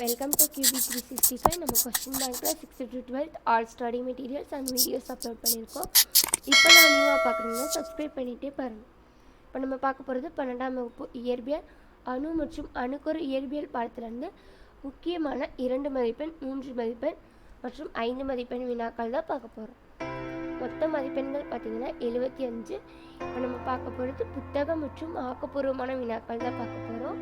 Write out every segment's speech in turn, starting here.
Welcome to QB three sixty five நம்ம question பேங்க்கில் sixth to twelfth all study materials and videos upload பண்ணியிருக்கோம். இப்போ நான் நியூவாக பார்க்குறீங்கன்னா சப்ஸ்கிரைப் பண்ணிகிட்டே பாருங்கள் இப்போ நம்ம பார்க்க போகிறது பன்னெண்டாம் வகுப்பு இயற்பியல். அணு மற்றும் அணுக்கொரு இயற்பியல் பாடத்திலிருந்து முக்கியமான இரண்டு மதிப்பெண் மூன்று மதிப்பெண் மற்றும் ஐந்து மதிப்பெண் வினாக்கள் தான் பார்க்க போகிறோம் மொத்த மதிப்பெண்கள் பார்த்தீங்கன்னா எழுபத்தி அஞ்சு. இப்போ நம்ம பார்க்க போகிறது புத்தகம் மற்றும் ஆக்கப்பூர்வமான வினாக்கள் தான் பார்க்க போகிறோம்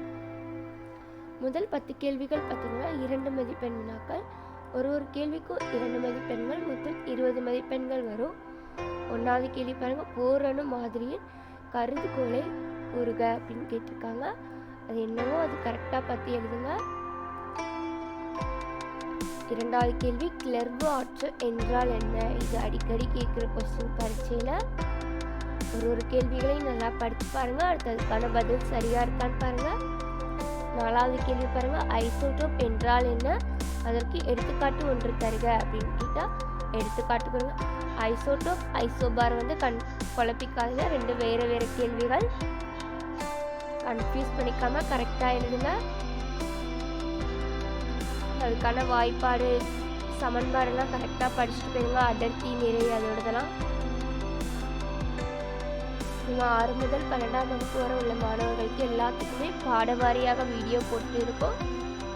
முதல் பத்து கேள்விகள் பார்த்தீங்கன்னா இரண்டு மதிப்பெண் வினாக்கள். ஒரு ஒரு கேள்விக்கும் இரண்டு மதிப்பெண்கள் மொத்தம் இருபது மதிப்பெண்கள் வரும். ஒன்றாவது கேள்வி பாருங்கள் போரணு மாதிரியின் கருதுகோளை கூறுக அப்படின்னு கேட்டிருக்காங்க. அது என்னவோ அது கரெக்டாக பற்றி எழுதுங்க. இரண்டாவது கேள்வி கிளர்வு ஆற்றல் என்றால் என்ன? இது அடிக்கடி கேட்குற கொஸ்டின் பரீட்சையில். ஒரு ஒரு கேள்விகளையும் நல்லா படித்து பாருங்கள் அடுத்ததுக்கான பதில் சரியாக இருக்கான்னு பாருங்கள் நாலாவது கேள்வி பாருங்க ஐசோடோப் என்றால் என்ன? அதற்கு எடுத்துக்காட்டு ஒன்று தருக அப்படின்னு கேட்டால் எடுத்துக்காட்டு கொடுங்க ஐசோடோப் ஐசோபார் வந்து கண் குழப்பிக்காதீங்க. ரெண்டு வேறு வேறு கேள்விகள். கன்ஃபியூஸ் பண்ணிக்காம கரெக்டாக எழுதுங்க. அதுக்கான வாய்ப்பாடு சமன்பாடெல்லாம் கரெக்டாக படிச்சுட்டு போயிருங்க. அடர்த்தி நிறை அதோடதெல்லாம். மேக்ஸிமம் ஆறு முதல் பன்னெண்டாம் வகுப்பு வரை உள்ள மாணவர்களுக்கு எல்லாத்துக்குமே பாடவாரியாக வீடியோ போட்டு இருக்கோம்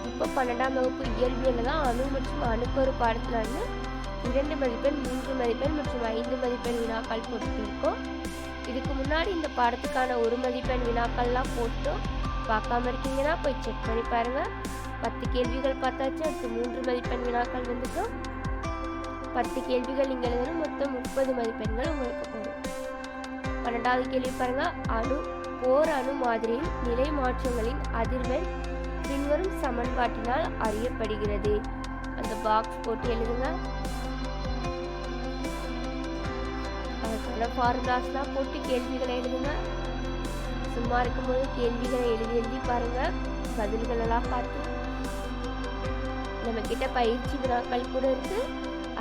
இப்போ பன்னெண்டாம் வகுப்பு இயற்பியலில் தான் அணு மற்றும் அணுக்கொரு பாடத்தில் வந்து இரண்டு மதிப்பெண் மூன்று மதிப்பெண் மற்றும் ஐந்து மதிப்பெண் வினாக்கள் போட்டுருக்கோம். இருக்கோம் இதுக்கு முன்னாடி இந்த பாடத்துக்கான ஒரு மதிப்பெண் வினாக்கள்லாம் போட்டோம். பார்க்காம இருக்கீங்கன்னா போய் செக் பண்ணி பாருங்கள் பத்து கேள்விகள் பார்த்தாச்சு அடுத்து மூன்று மதிப்பெண் வினாக்கள் வந்துட்டோம். பத்து கேள்விகள் நீங்கள் எழுதணும் மொத்தம் முப்பது மதிப்பெண்கள் உங்களுக்கு போகும் பன்னெண்டாவது கேள்வி பாருங்க. அணு ஓர் அணு மாதிரியில் நிலை மாற்றங்களின் அதிர்வெண் பின்வரும் சமன்பாட்டினால் அறியப்படுகிறது. அந்த பாக்ஸ் போட்டு எழுதுங்க. அதுக்கான ஃபார்முலாஸ்லாம் போட்டு கேள்விகளை எழுதுங்க. சும்மா இருக்கும்போது கேள்விகளை எழுதி எழுதி பாருங்க. பதில்களெல்லாம் பார்த்து. நம்ம கிட்ட பயிற்சி வினாக்கள் கூட இருக்கு.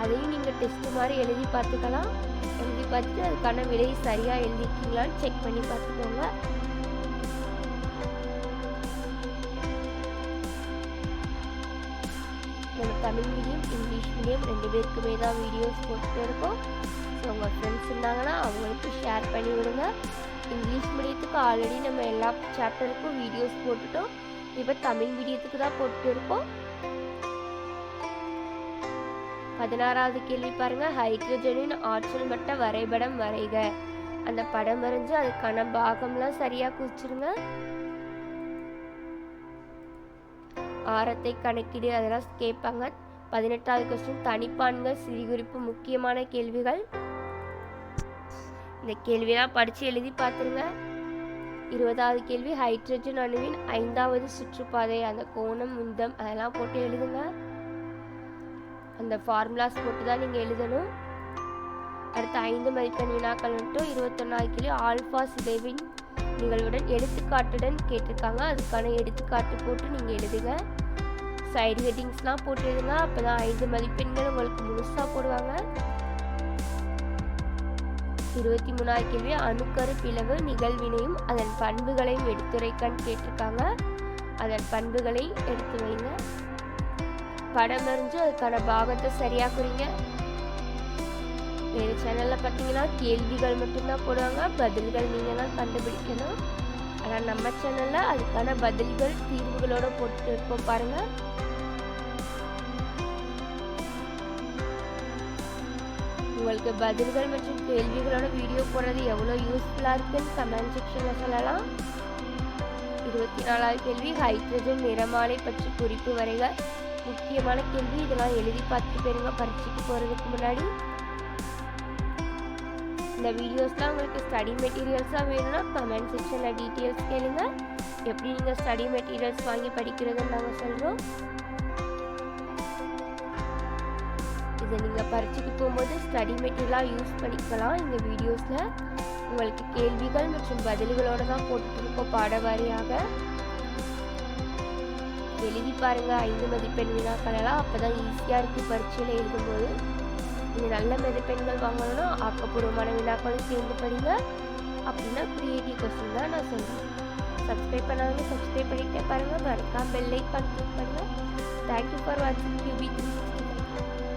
அதையும் நீங்கள் டெஸ்ட் மாதிரி எழுதி பார்த்துக்கலாம். எழுதி பார்த்துட்டு அதுக்கான விலை சரியாக எழுதிருக்கீங்களான்னு செக் பண்ணி பார்த்துக்கோங்க. நம்ம தமிழ் மீடியம் இங்கிலீஷ் மீடியம் ரெண்டு பேருக்குமே தான் வீடியோஸ் போட்டுட்டு இருக்கோம். ஸோ உங்கள் ஃப்ரெண்ட்ஸ் இருந்தாங்கன்னா அவங்களுக்கு ஷேர் பண்ணி விடுங்க. இங்கிலீஷ் மீடியத்துக்கு ஆல்ரெடி நம்ம எல்லா சாப்டருக்கும் வீடியோஸ் போட்டுட்டோம். இப்போ தமிழ் மீடியத்துக்கு தான் போட்டுட்டு இருக்கோம். பதினாறாவது கேள்வி பாருங்க. ஹைட்ரஜனின் ஆற்றல் மட்ட வரைபடம் வரைக. அந்த படம் வரைஞ்சு அதுக்கான பாகம்லாம் சரியா குறிச்சிருங்க. ஆரத்தை கணக்கிடு அதெல்லாம் கேட்பாங்க. பதினெட்டாவது கொஸ்டின் தனிப்பான்கள் சிறுகுறிப்பு முக்கியமான கேள்விகள். இந்த கேள்வியெல்லாம் படித்து எழுதி பார்த்துருங்க இருபதாவது கேள்வி ஹைட்ரஜன் அணுவின் ஐந்தாவது சுற்றுப்பாதை அந்த கோணம் உந்தம் அதெல்லாம் போட்டு எழுதுங்க. அந்த ஃபார்முலாஸ் போட்டு தான் நீங்கள் எழுதணும். அடுத்த ஐந்து மதிப்பெண் வினாக்கள் மட்டும் இருபத்தொன்னாவது கிலோ ஆல்ஃபா சிதைவின் நிகழ்வுடன் எடுத்துக்காட்டுடன் கேட்டிருக்காங்க. அதுக்கான எடுத்துக்காட்டு போட்டு நீங்கள் எழுதுங்க. சைடு ஹெட்டிங்ஸ்லாம் போட்டு எழுதுங்க அப்போ தான் ஐந்து மதிப்பெண்கள் உங்களுக்கு முழுசாக போடுவாங்க. இருபத்தி மூணாவது கேள்வி அணுக்கரு பிளவு நிகழ்வினையும் அதன் பண்புகளையும் எடுத்துரைக்கான்னு கேட்டிருக்காங்க. அதன் பண்புகளை எடுத்து வைங்க. படம் அறிஞ்சு அதுக்கான பாகத்தை சரியாக குறிங்க. வேறு சேனலில் பார்த்தீங்கன்னா கேள்விகள் மட்டும்தான் போடுவாங்க பதில்கள் நீங்கள் தான் கண்டுபிடிக்கணும். ஆனால் நம்ம சேனலில் அதுக்கான பதில்கள் தீர்வுகளோடு போட்டு இருப்போம் பாருங்கள் உங்களுக்கு பதில்கள் மற்றும் கேள்விகளோட வீடியோ போடுறது எவ்வளோ யூஸ்ஃபுல்லாக இருக்குன்னு கமெண்ட் செக்ஷனில் சொல்லலாம். இருபத்தி நாலாவது கேள்வி ஹைட்ரஜன் நிறமாலை பற்றி குறிப்பு வரைக. முக்கியமான கேள்வி. இதெல்லாம் எழுதி பார்த்து போயிருங்க. பரீட்சைக்கு போகிறதுக்கு முன்னாடி. இந்த வீடியோஸ்லாம் உங்களுக்கு ஸ்டடி மெட்டீரியல்ஸாக வேணும்னா கமெண்ட் செக்ஷனில் டீட்டெயில்ஸ் கேளுங்க. எப்படி நீங்கள் ஸ்டடி மெட்டீரியல்ஸ் வாங்கி படிக்கிறதுன்னு நாங்கள் சொல்கிறோம் இதை நீங்கள் பரீட்சைக்கு போகும்போது ஸ்டடி மெட்டீரியலாக யூஸ் பண்ணிக்கலாம். இந்த வீடியோஸில் உங்களுக்கு கேள்விகள் மற்றும் பதில்களோடு தான் போட்டுருக்கோம் பாட வாரியாக எழுதி பாருங்கள் ஐந்து மதிப்பெண் வினாக்களெல்லாம் அப்போ தான் ஈஸியாக இருக்குது பரீட்சையில் எழுதும்போது. நீங்கள் நல்ல மதிப்பெண்கள் வாங்கணும்னா ஆக்கப்பூர்வமான வினாக்களும் சேர்ந்து படிங்க. அப்படின்னா க்ரியேட்டிவ் கொஸ்டின் தான் நான் சொல்கிறேன் சப்ஸ்கிரைப் பண்ணாலும் சப்ஸ்கிரைப் பண்ணிகிட்டே பாருங்கள் மறக்காம பெல் ஐக்கான் கிளிக் பண்ணுங்கள் தேங்க்யூ ஃபார் வாட்சிங் கியூபி